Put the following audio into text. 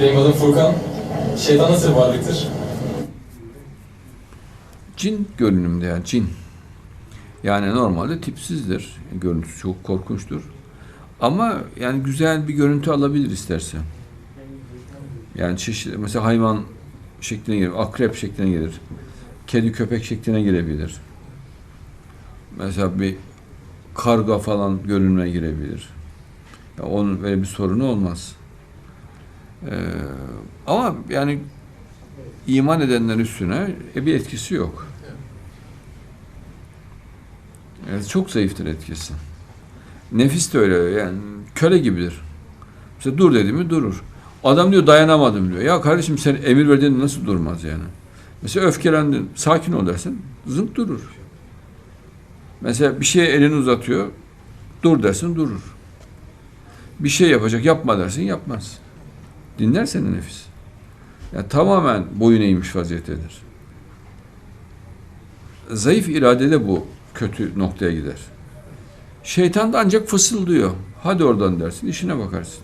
Benim adım Furkan. Şeytan nasıl bir varlıktır? Cin görünümde yani cin. Yani normalde tipsizdir. Görüntüsü çok korkunçtur. Ama yani güzel bir görüntü alabilir isterse. Yani çeşitli mesela hayvan şekline gelir, akrep şekline gelir. Kedi köpek şekline girebilir. Mesela bir karga falan görünüme girebilir. Ya onun böyle bir sorunu olmaz. Ee, ama yani iman edenler üstüne e, bir etkisi yok. Evet, çok zayıftır etkisi. Nefis de öyle yani köle gibidir. Mesela dur dedi mi durur. Adam diyor dayanamadım diyor. Ya kardeşim sen emir verdiğinde nasıl durmaz yani? Mesela öfkelendin, sakin ol dersin, zınk durur. Mesela bir şeye elini uzatıyor, dur dersin durur. Bir şey yapacak, yapma dersin, yapmaz. Dinler seni nefis. Ya tamamen boyun eğmiş vaziyettedir. Zayıf iradede bu kötü noktaya gider. Şeytan da ancak fısıldıyor. Hadi oradan dersin, işine bakarsın.